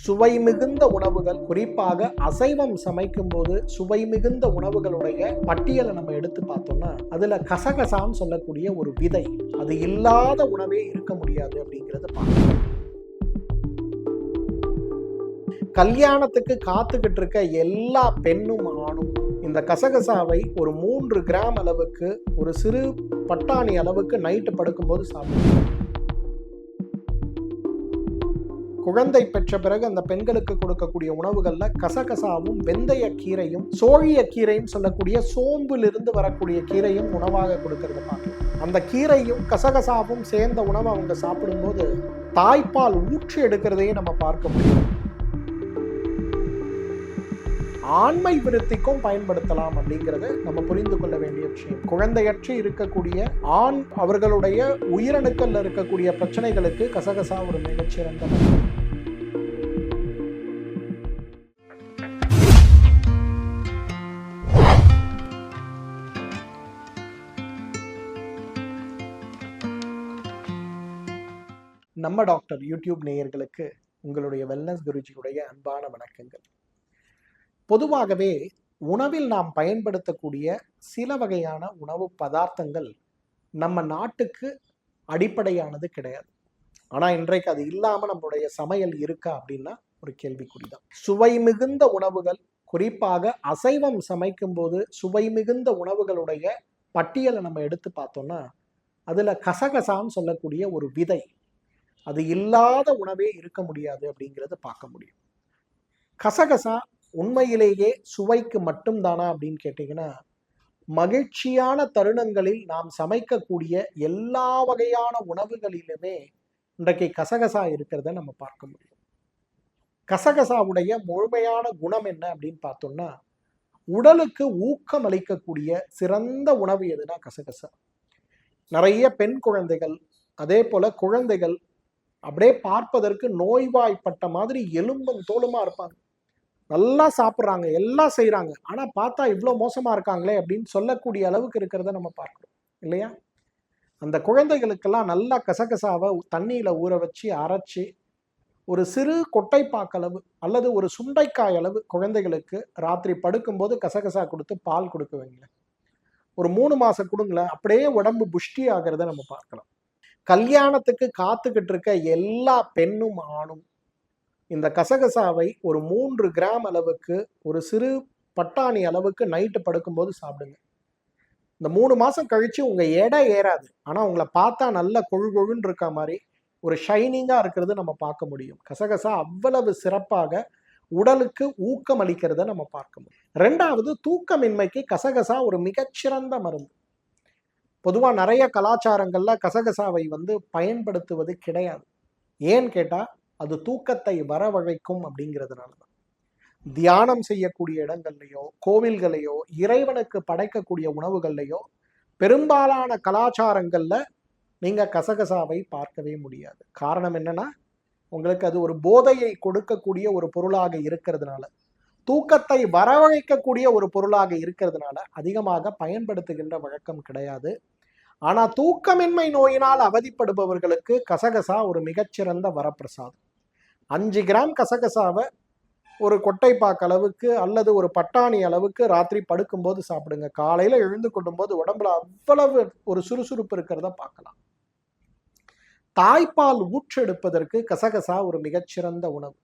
சுவை மிகுந்த உணவுகள் குறிப்பாக அசைவம் சமைக்கும் போது சுவை மிகுந்த உணவுகளுடைய பட்டியலை நம்ம எடுத்து பார்த்தோம்னா அதுல கசகசான்னு சொல்லக்கூடிய ஒரு விதை அது இல்லாத உணவே இருக்க முடியாது அப்படிங்கிறத பார்க்கணும் கல்யாணத்துக்கு காத்துக்கிட்டு இருக்க எல்லா பெண்ணும் ஆணும் இந்த கசகசாவை ஒரு மூன்று கிராம் அளவுக்கு ஒரு சிறு பட்டாணி அளவுக்கு நைட்டு படுக்கும்போது சாப்பிடுவோம் குழந்தை பெற்ற பிறகு அந்த பெண்களுக்கு கொடுக்கக்கூடிய உணவுகள்ல கசகசாவும் வெந்தய கீரையும் சோழிய கீரையும் சொல்லக்கூடிய சோம்பிலிருந்து வரக்கூடிய கீரையும் உணவாக கொடுக்கறத பார்க்கலாம் அந்த கீரையும் கசகசாவும் சேர்ந்த உணவை அவங்க சாப்பிடும்போது தாய்ப்பால் ஊற்றி எடுக்கிறதையும் நம்ம பார்க்க முடியும். ஆண்மை விருத்திக்கும் பயன்படுத்தலாம் அப்படிங்கிறது நம்ம புரிந்து கொள்ள வேண்டிய விஷயம். குழந்தையற்று இருக்கக்கூடிய ஆண் அவர்களுடைய உயிரணுக்கல்ல இருக்கக்கூடிய பிரச்சனைகளுக்கு கசகசா ஒரு மிகச்சிறந்த நம்ம டாக்டர் யூடியூப் நேயர்களுக்கு உங்களுடைய வெல்னஸ் குருஜியுடைய அன்பான வணக்கங்கள். பொதுவாகவே உணவில் நாம் பயன்படுத்தக்கூடிய சில வகையான உணவு பதார்த்தங்கள் நம்ம நாட்டுக்கு அடிப்படையானது கிடையாது. ஆனால் இன்றைக்கு அது இல்லாமல் நம்மளுடைய சமையல் இருக்கா அப்படின்னா ஒரு கேள்விக்குறிதான். சுவை மிகுந்த உணவுகள் குறிப்பாக அசைவம் சமைக்கும் போது சுவை மிகுந்த உணவுகளுடைய பட்டியலை நம்ம எடுத்து பார்த்தோம்னா அதில் கசகசான்னு சொல்லக்கூடிய ஒரு விதை அது இல்லாத உணவே இருக்க முடியாது அப்படிங்கிறத பார்க்க முடியும். கசகசா உண்மையிலேயே சுவைக்கு மட்டும்தானா அப்படின்னு கேட்டிங்கன்னா மகிழ்ச்சியான தருணங்களில் நாம் சமைக்கக்கூடிய எல்லா வகையான உணவுகளிலுமே இன்றைக்கு கசகசா இருக்கிறத நம்ம பார்க்க முடியும். கசகசாவுடைய முழுமையான குணம் என்ன அப்படின்னு பார்த்தோம்னா உடலுக்கு ஊக்கம் அளிக்கக்கூடிய சிறந்த உணவு எதுனா கசகசா. நிறைய பெண் குழந்தைகள் அதே போல குழந்தைகள் அப்படியே பார்ப்பதற்கு நோய்வாய்ப்பட்ட மாதிரி எலும்பும் தோலுமா இருப்பாங்க. நல்லா சாப்பிட்றாங்க எல்லாம் செய்கிறாங்க ஆனால் பார்த்தா இவ்வளோ மோசமாக இருக்காங்களே அப்படின்னு சொல்லக்கூடிய அளவுக்கு இருக்கிறத நம்ம பார்க்குறோம். இல்லையா? அந்த குழந்தைகளுக்கெல்லாம் நல்லா கசகசாவை தண்ணியில் ஊற வச்சு அரைச்சி ஒரு சிறு கொட்டைப்பாக்களவு அல்லது ஒரு சுண்டைக்காய் அளவு குழந்தைகளுக்கு ராத்திரி படுக்கும்போது கசகசா கொடுத்து பால் கொடுக்க வைங்களேன் ஒரு மூணு மாதம் கொடுங்களேன் அப்படியே உடம்பு புஷ்டி ஆகிறத நம்ம பார்க்கலாம். கல்யாணத்துக்கு காத்துக்கிட்டு இருக்க எல்லா பெண்ணும் ஆணும். இந்த கசகசாவை ஒரு மூன்று கிராம் அளவுக்கு ஒரு சிறு பட்டாணி அளவுக்கு நைட்டு படுக்கும்போது சாப்பிடுங்க. இந்த மூணு மாதம் கழித்து உங்கள் எடை ஏறாது. ஆனால் உங்களை பார்த்தா நல்ல கொழு கொழுன்னு இருக்க மாதிரி ஒரு ஷைனிங்காக இருக்கிறது நம்ம பார்க்க முடியும். கசகசா அவ்வளவு சிறப்பாக உடலுக்கு ஊக்கம் அளிக்கிறத நம்ம பார்க்க முடியும். ரெண்டாவது தூக்கமின்மைக்கு கசகசா ஒரு மிகச்சிறந்த மருந்து. பொதுவாக நிறைய கலாச்சாரங்களில் கசகசாவை வந்து பயன்படுத்துவது கிடையாது. ஏன்னு கேட்டால் அது தூக்கத்தை வரவழைக்கும் அப்படிங்கிறதுனால தான் தியானம் செய்யக்கூடிய இடங்கள்லையோ கோவில்களையோ இறைவனுக்கு படைக்கக்கூடிய உணவுகள்லையோ பெரும்பாலான கலாச்சாரங்கள்ல நீங்க கசகசாவை பார்க்கவே முடியாது. காரணம் என்னன்னா உங்களுக்கு அது ஒரு போதையை கொடுக்கக்கூடிய ஒரு பொருளாக இருக்கிறதுனால தூக்கத்தை வரவழைக்கக்கூடிய ஒரு பொருளாக இருக்கிறதுனால அதிகமாக பயன்படுத்துகின்ற வழக்கம் கிடையாது. ஆனால் தூக்கமின்மை நோயினால் அவதிப்படுபவர்களுக்கு கசகசா ஒரு மிகச்சிறந்த வரப்பிரசாதம். அஞ்சு கிராம் கசகசாவை ஒரு கொட்டைப்பாக்கு அளவுக்கு அல்லது ஒரு பட்டாணி அளவுக்கு ராத்திரி படுக்கும்போது சாப்பிடுங்க. காலையில் எழுந்து கொள்ளும்போது உடம்புல அவ்வளவு ஒரு சுறுசுறுப்பு இருக்கிறத பார்க்கலாம். தாய்ப்பால் ஊற்றெடுப்பதற்கு கசகசா ஒரு மிகச்சிறந்த உணவு.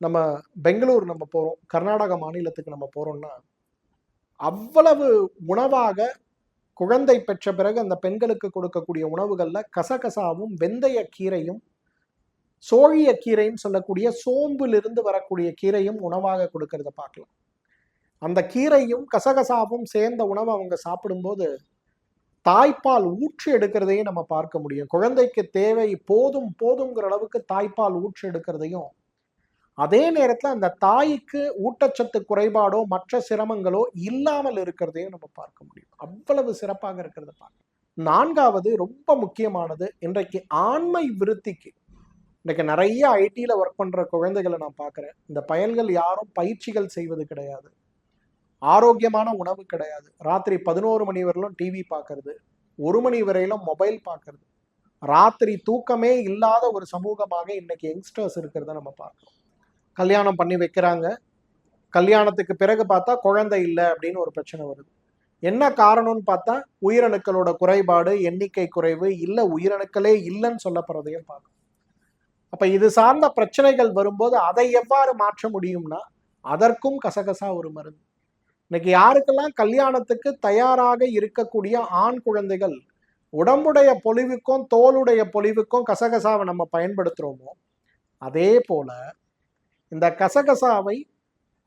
நம்ம பெங்களூர் நம்ம போகிறோம் கர்நாடக மாநிலத்துக்கு நம்ம போகிறோம்னா அவ்வளவு உணவாக குழந்தை பெற்ற பிறகு அந்த பெண்களுக்கு கொடுக்கக்கூடிய உணவுகளில் கசகசாவும் வெந்தய கீரையும் சோழிய கீரையும் சொல்லக்கூடிய சோம்பிலிருந்து வரக்கூடிய கீரையும் உணவாக கொடுக்கறத பார்க்கலாம். அந்த கீரையும் கசகசாவும் சேர்ந்த உணவை அவங்க சாப்பிடும்போது தாய்ப்பால் ஊற்றி எடுக்கிறதையும் நம்ம பார்க்க முடியும். குழந்தைக்கு தேவை போதும் போதுங்கிற அளவுக்கு தாய்ப்பால் ஊற்றி எடுக்கிறதையும் அதே நேரத்தில் அந்த தாய்க்கு ஊட்டச்சத்து குறைபாடோ மற்ற சிரமங்களோ இல்லாமல் இருக்கிறதையும் நம்ம பார்க்க முடியும். அவ்வளவு சிறப்பாக இருக்கிறத பார்க்க நான்காவது ரொம்ப முக்கியமானது இன்றைக்கு ஆண்மை விருத்திக்கு இன்னைக்கு நிறைய ஐடியில் ஒர்க் பண்ணுற குழந்தைகளை நான் பார்க்குறேன். இந்த பயல்கள் யாரும் பயிற்சிகள் செய்வது கிடையாது. ஆரோக்கியமான உணவு கிடையாது. ராத்திரி பதினோரு மணி வரையிலும் டிவி பார்க்கறது. ஒரு மணி வரையிலும் மொபைல் பார்க்கறது. ராத்திரி தூக்கமே இல்லாத ஒரு சமூகமாக இன்னைக்கு யங்ஸ்டர்ஸ் இருக்கிறத நம்ம பார்க்கிறோம். கல்யாணம் பண்ணி வைக்கிறாங்க. கல்யாணத்துக்கு பிறகு பார்த்தா குழந்தை இல்லை அப்படின்னு ஒரு பிரச்சனை வருது. என்ன காரணம்னு பார்த்தா உயிரணுக்களோட குறைபாடு எண்ணிக்கை குறைவு இல்லை உயிரணுக்களே இல்லைன்னு சொல்லப்படுறதையும் பார்க்கணும் அப்ப இது சார்ந்த பிரச்சனைகள் வரும்போது அதை எவ்வாறு மாற்ற முடியும்னா அதற்கும் கசகசா ஒரு மருந்து. இன்னைக்கு யாருக்கெல்லாம் கல்யாணத்துக்கு தயாராக இருக்கக்கூடிய ஆண் குழந்தைகள் உடம்புடைய பொலிவுக்கும் தோலுடைய பொலிவுக்கும் கசகசாவை நம்ம பயன்படுத்துறோமோ அதே போல இந்த கசகசாவை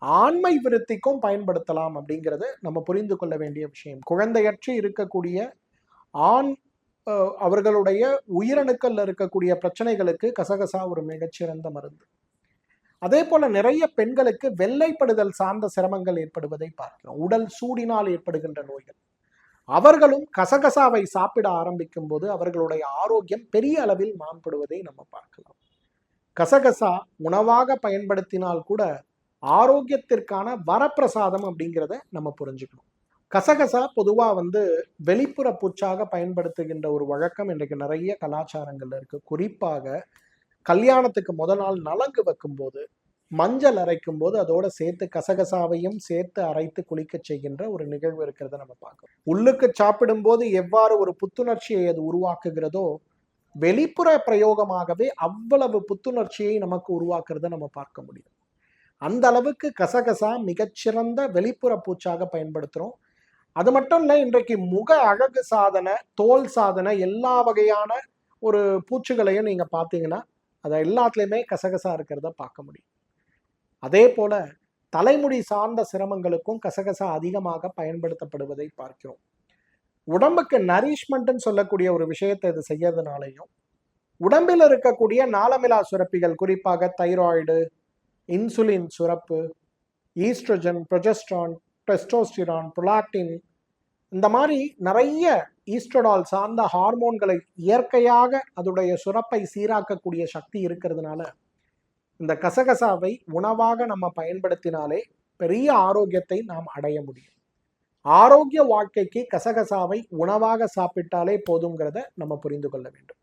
ஆண்மை விருத்திக்கும் பயன்படுத்தலாம் அப்படிங்கிறது நம்ம புரிந்து கொள்ள வேண்டிய விஷயம். குழந்தையற்று இருக்கக்கூடிய ஆண் அவர்களுடைய உயிரணுக்களில் இருக்கக்கூடிய பிரச்சனைகளுக்கு கசகசா ஒரு மிகச்சிறந்த மருந்து. அதே போல நிறைய பெண்களுக்கு வெள்ளைப்படுதல் சார்ந்த சிரமங்கள் ஏற்படுவதை பார்க்கிறோம். உடல் சூடினால் ஏற்படுகின்ற நோய்கள். அவர்களும் கசகசாவை சாப்பிட ஆரம்பிக்கும் போது அவர்களுடைய ஆரோக்கியம் பெரிய அளவில் மாம்படுவதை நம்ம பார்க்கலாம். கசகசா உணவாக பயன்படுத்தினால் கூட ஆரோக்கியத்திற்கான வரப்பிரசாதம் அப்படிங்கிறத நம்ம புரிஞ்சுக்கணும். கசகசா பொதுவாக வந்து வெளிப்புற பூச்சாக பயன்படுத்துகின்ற ஒரு வழக்கம் இன்றைக்கு நிறைய கலாச்சாரங்கள்ல இருக்கு. குறிப்பாக கல்யாணத்துக்கு முதல் நாள் நலங்கு வைக்கும்போது மஞ்சள் அரைக்கும் போது அதோட சேர்த்து கசகசாவையும் சேர்த்து அரைத்து குளிக்க செய்கின்ற ஒரு நிகழ்வு இருக்கிறத நம்ம பார்க்கணும் உள்ளுக்கு சாப்பிடும்போது எவ்வாறு ஒரு புத்துணர்ச்சியை அது உருவாக்குகிறதோ வெளிப்புற பிரயோகமாகவே அவ்வளவு புத்துணர்ச்சியை நமக்கு உருவாக்குறத நம்ம பார்க்க முடியும். அந்த அளவுக்கு கசகசா மிகச்சிறந்த வெளிப்புற பூச்சாக பயன்படுத்துகிறோம் அது மட்டும் இல்லை இன்றைக்கு முக அழகு சாதனை தோல் சாதனை எல்லா வகையான ஒரு பூச்சிகளையும் நீங்கள் பார்த்தீங்கன்னா அதை எல்லாத்துலேயுமே கசகசா இருக்கிறத பார்க்க முடியும். அதே போல தலைமுடி சார்ந்த சிரமங்களுக்கும் கசகசா அதிகமாக பயன்படுத்தப்படுவதை பார்க்கிறோம். உடம்புக்கு நரிஷ்மெண்ட்னு சொல்லக்கூடிய ஒரு விஷயத்தை இது செய்யறதுனாலையும் உடம்பில் இருக்கக்கூடிய நாளமிலா சுரப்பிகள் குறிப்பாக தைராய்டு இன்சுலின் சுரப்பு ஈஸ்ட்ரஜன் ப்ரொஜெஸ்ட்ரான் டெஸ்டோஸ்டிரான் புலாக்டின் இந்த மாதிரி நிறைய ஈஸ்ட்ரடால் சார்ந்த ஹார்மோன்களை இயற்கையாக அதோடைய சுரப்பை சீராக்கக்கூடிய சக்தி இருக்கிறதுனால இந்த கசகசாவை உணவாக நம்ம பயன்படுத்தினாலே பெரிய ஆரோக்கியத்தை நாம் அடைய முடியும். ஆரோக்கிய வாழ்க்கைக்கு கசகசாவை உணவாக சாப்பிட்டாலே போதுங்கிறத நம்ம புரிந்து கொள்ள வேண்டும்.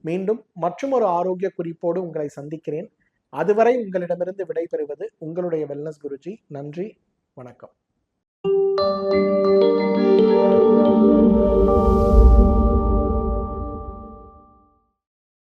மீண்டும் மற்றும் ஒரு ஆரோக்கிய குறிப்போடு உங்களை சந்திக்கிறேன். அதுவரை உங்களிடமிருந்து விடைபெறுவது உங்களுடைய வெல்னஸ் குருஜி. நன்றி வணக்கம். you.